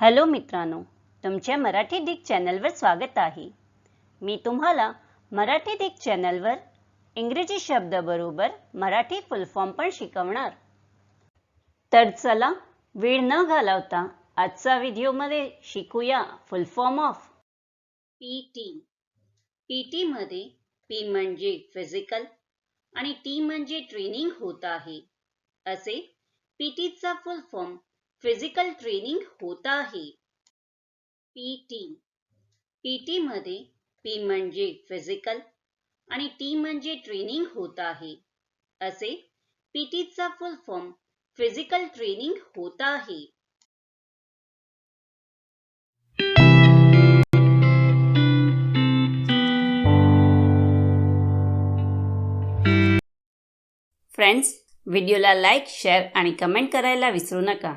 Hello मित्रांनो तुमच्या Marathi Dick चॅनलवर स्वागत आहे. मी तुम्हाला मराठी डिक चॅनलवर इंग्रजी शब्दाबरोबर मराठी फुल फॉर्म पण शिकवणार. तर चला वेळ न घालवता आजचा व्हिडिओमध्ये शिकूया full form of P T P टीमध्ये पी म्हणजे फिजिकल आणि टी म्हणजे ट्रेनिंग होत आहे. असे पी टीचा फुल फॉर्म फिजिकल ट्रेनिंग होत आहे. पी टी पी टीमध्ये पी म्हणजे फिजिकल आणि टी म्हणजे ट्रेनिंग होत आहे. असे पी टीचा फुल फॉर्म फिजिकल ट्रेनिंग होत आहे. फ्रेंड्स व्हिडिओला लाईक शेअर आणि कमेंट करायला विसरू नका.